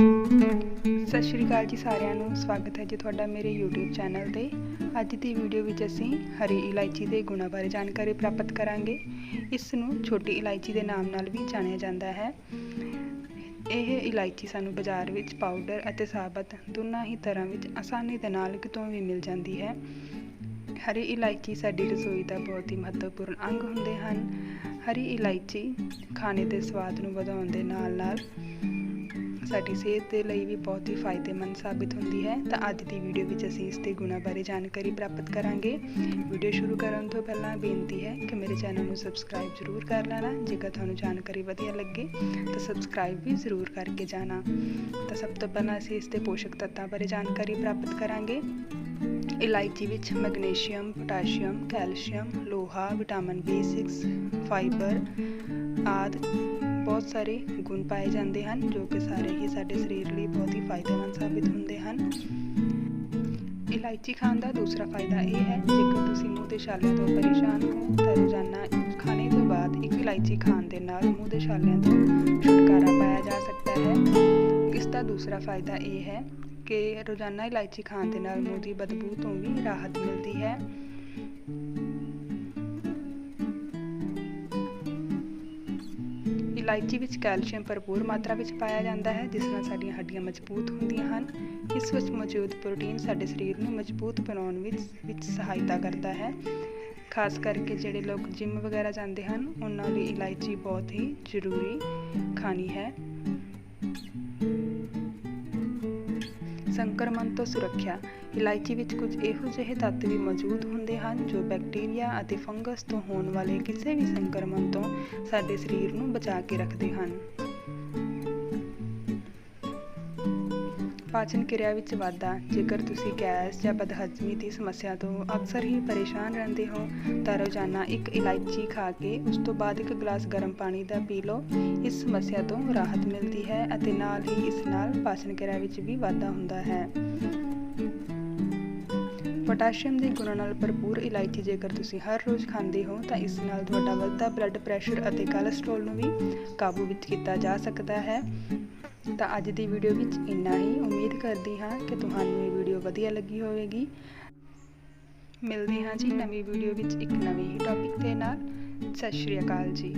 ਸਤਿ ਸ਼੍ਰੀ ਅਕਾਲ ਜੀ ਸਾਰਿਆਂ ਨੂੰ, ਸਵਾਗਤ ਹੈ ਜੀ ਤੁਹਾਡਾ ਮੇਰੇ YouTube ਚੈਨਲ ਤੇ। ਅੱਜ ਦੀ ਵੀਡੀਓ ਵਿੱਚ ਅਸੀਂ ਹਰੀ ਇਲਾਇਚੀ ਦੇ ਗੁਣਾਂ ਬਾਰੇ ਜਾਣਕਾਰੀ ਪ੍ਰਾਪਤ ਕਰਾਂਗੇ। ਇਸ ਨੂੰ ਛੋਟੀ ਇਲਾਇਚੀ ਦੇ ਨਾਮ ਨਾਲ ਵੀ ਜਾਣਿਆ ਜਾਂਦਾ ਹੈ। ਇਹ ਇਲਾਇਚੀ ਸਾਨੂੰ ਬਾਜ਼ਾਰ ਵਿੱਚ ਪਾਊਡਰ ਅਤੇ ਸਾਬਤ ਦੋਨਾਂ ਹੀ ਤਰ੍ਹਾਂ ਵਿੱਚ ਆਸਾਨੀ ਦੇ ਨਾਲ ਕਿਤੋਂ ਵੀ ਮਿਲ ਜਾਂਦੀ ਹੈ। ਹਰੀ ਇਲਾਇਚੀ ਸਾਡੀ ਰਸੋਈ ਦਾ ਬਹੁਤ ਹੀ ਮਹੱਤਵਪੂਰਨ ਅੰਗ ਹੁੰਦੇ ਹਨ। ਹਰੀ ਇਲਾਇਚੀ ਖਾਣੇ ਦੇ ਸਵਾਦ ਨੂੰ ਵਧਾਉਣ ਦੇ ਨਾਲ ਨਾਲ ਸਾਡੀ ਸਿਹਤ ਦੇ ਲਈ ਵੀ ਬਹੁਤ ਹੀ ਫਾਇਦੇਮੰਦ ਸਾਬਿਤ ਹੁੰਦੀ ਹੈ। ਤਾਂ ਅੱਜ ਦੀ ਵੀਡੀਓ ਵਿੱਚ ਅਸੀਂ ਇਸ ਦੇ ਗੁਣਾਂ ਬਾਰੇ ਜਾਣਕਾਰੀ ਪ੍ਰਾਪਤ ਕਰਾਂਗੇ। ਵੀਡੀਓ ਸ਼ੁਰੂ ਕਰਨ ਤੋਂ ਪਹਿਲਾਂ ਬੇਨਤੀ ਹੈ ਕਿ ਮੇਰੇ ਚੈਨਲ ਨੂੰ ਸਬਸਕ੍ਰਾਈਬ ਜ਼ਰੂਰ ਕਰ ਲੈਣਾ, ਜੇਕਰ ਤੁਹਾਨੂੰ ਜਾਣਕਾਰੀ ਵਧੀਆ ਲੱਗੇ, ਤਾਂ ਸਬਸਕ੍ਰਾਈਬ ਵੀ ਜ਼ਰੂਰ ਕਰਕੇ ਜਾਣਾ। ਤਾਂ ਸਭ ਤੋਂ ਪਹਿਲਾਂ ਅਸੀਂ ਇਸ ਦੇ ਪੋਸ਼ਕ ਤੱਤਾਂ ਬਾਰੇ ਜਾਣਕਾਰੀ ਪ੍ਰਾਪਤ ਕਰਾਂਗੇ। ਇਲਾਇਚੀ ਵਿੱਚ ਮੈਗਨੀਸ਼ੀਅਮ, ਪੋਟਾਸ਼ੀਅਮ, ਕੈਲਸ਼ੀਅਮ, ਲੋਹਾ, ਵਿਟਾਮਿਨ B6 ਫਾਈਬਰ ਆਦਿ ਬਹੁਤ ਸਾਰੇ ਗੁਣ ਪਾਏ ਜਾਂਦੇ ਹਨ, ਜੋ ਕਿ ਸਾਰੇ ਹੀ ਸਾਡੇ ਸਰੀਰ ਲਈ ਬਹੁਤ ਹੀ ਫਾਇਦੇਮੰਦ ਸਾਬਿਤ ਹੁੰਦੇ ਹਨ। ਇਲਾਇਚੀ ਖਾਣ ਦਾ ਦੂਸਰਾ ਫਾਇਦਾ ਇਹ ਹੈ, ਜੇਕਰ ਤੁਸੀਂ ਮੂੰਹ ਦੇ ਛਾਲਿਆਂ ਤੋਂ ਪਰੇਸ਼ਾਨ ਹੋ, ਤਾਂ ਰੋਜ਼ਾਨਾ ਖਾਣੇ ਤੋਂ ਬਾਅਦ ਇੱਕ ਇਲਾਇਚੀ ਖਾਣ ਦੇ ਨਾਲ ਮੂੰਹ ਦੇ ਛਾਲਿਆਂ ਤੋਂ ਛੁਟਕਾਰਾ ਪਾਇਆ ਜਾ ਸਕਦਾ ਹੈ। ਇਸ ਦਾ ਦੂਸਰਾ ਫਾਇਦਾ ਇਹ ਹੈ ਕਿ ਰੋਜ਼ਾਨਾ ਇਲਾਇਚੀ ਖਾਣ ਦੇ ਨਾਲ ਮੂੰਹ ਦੀ ਬਦਬੂ ਤੋਂ ਵੀ ਰਾਹਤ ਮਿਲਦੀ ਹੈ। ਇਲਾਇਚੀ ਵਿੱਚ ਕੈਲਸ਼ੀਅਮ ਭਰਪੂਰ ਮਾਤਰਾ ਵਿੱਚ ਪਾਇਆ ਜਾਂਦਾ ਹੈ, ਜਿਸ ਨਾਲ ਸਾਡੀਆਂ ਹੱਡੀਆਂ ਮਜ਼ਬੂਤ ਹੁੰਦੀਆਂ ਹਨ। ਇਸ ਵਿੱਚ ਮੌਜੂਦ ਪ੍ਰੋਟੀਨ ਸਾਡੇ ਸਰੀਰ ਨੂੰ ਮਜ਼ਬੂਤ ਬਣਾਉਣ ਵਿੱਚ ਵਿੱਚ ਸਹਾਇਤਾ ਕਰਦਾ ਹੈ। ਖਾਸ ਕਰਕੇ ਜਿਹੜੇ ਲੋਕ ਜਿਮ ਵਗੈਰਾ ਜਾਂਦੇ ਹਨ, ਉਹਨਾਂ ਲਈ ਇਲਾਇਚੀ ਬਹੁਤ ਹੀ ਜ਼ਰੂਰੀ ਖਾਣੀ ਹੈ। ਸੰਕਰਮਣ ਤੋਂ ਸੁਰੱਖਿਆ। ਇਲਾਇਚੀ ਵਿੱਚ ਕੁਝ ਇਹੋ ਜਿਹੇ ਤੱਤ ਵੀ ਮੌਜੂਦ ਹੁੰਦੇ ਹਨ, ਜੋ ਬੈਕਟੀਰੀਆ ਅਤੇ ਫੰਗਸ ਤੋਂ ਹੋਣ ਵਾਲੇ ਕਿਸੇ ਵੀ ਸੰਕਰਮਣ ਤੋਂ ਸਾਡੇ ਸਰੀਰ ਨੂੰ ਬਚਾ ਕੇ ਰੱਖਦੇ ਹਨ। ਪਾਚਨ ਕਿਰਿਆ ਵਿੱਚ ਵਾਧਾ। ਜੇਕਰ ਤੁਸੀਂ ਗੈਸ ਜਾਂ ਬਦਹਜ਼ਮੀ ਦੀ ਸਮੱਸਿਆ ਤੋਂ ਅਕਸਰ ਹੀ ਪਰੇਸ਼ਾਨ ਰਹਿੰਦੇ ਹੋ, ਤਾਂ ਰੋਜ਼ਾਨਾ ਇੱਕ ਇਲਾਇਚੀ ਖਾ ਕੇ ਉਸ ਤੋਂ ਬਾਅਦ ਇੱਕ ਗਲਾਸ ਗਰਮ ਪਾਣੀ ਦਾ ਪੀ ਲਓ। ਇਸ ਸਮੱਸਿਆ ਤੋਂ ਰਾਹਤ ਮਿਲਦੀ ਹੈ ਅਤੇ ਨਾਲ ਹੀ ਇਸ ਨਾਲ ਪਾਚਨ ਕਿਰਿਆ ਵਿੱਚ ਵੀ ਵਾਧਾ ਹੁੰਦਾ ਹੈ। ਪੋਟਾਸ਼ੀਅਮ ਦੇ ਗੁਣਾਂ ਨਾਲ ਭਰਪੂਰ ਇਲਾਇਚੀ ਜੇਕਰ ਤੁਸੀਂ ਹਰ ਰੋਜ਼ ਖਾਂਦੇ ਹੋ, ਤਾਂ ਇਸ ਨਾਲ ਤੁਹਾਡਾ ਵੱਧਦਾ ਬਲੱਡ ਪ੍ਰੈਸ਼ਰ ਅਤੇ ਕੋਲੇਸਟ੍ਰੋਲ ਨੂੰ ਵੀ ਕਾਬੂ ਵਿੱਚ ਕੀਤਾ ਜਾ ਸਕਦਾ ਹੈ। ਤਾਂ ਅੱਜ ਦੀ ਵੀਡੀਓ ਵਿੱਚ ਇੰਨਾ ਹੀ। ਉਮੀਦ ਕਰਦੀ ਹਾਂ ਕਿ ਤੁਹਾਨੂੰ ਇਹ ਵੀਡੀਓ ਵਧੀਆ ਲੱਗੀ ਹੋਵੇਗੀ। ਮਿਲਦੇ ਹਾਂ ਜੀ ਨਵੀਂ ਵੀਡੀਓ ਵਿੱਚ ਇੱਕ ਨਵੇਂ ਹੀ ਟੌਪਿਕ ਦੇ ਨਾਲ। ਸਤਿ ਸ਼੍ਰੀ ਅਕਾਲ ਜੀ।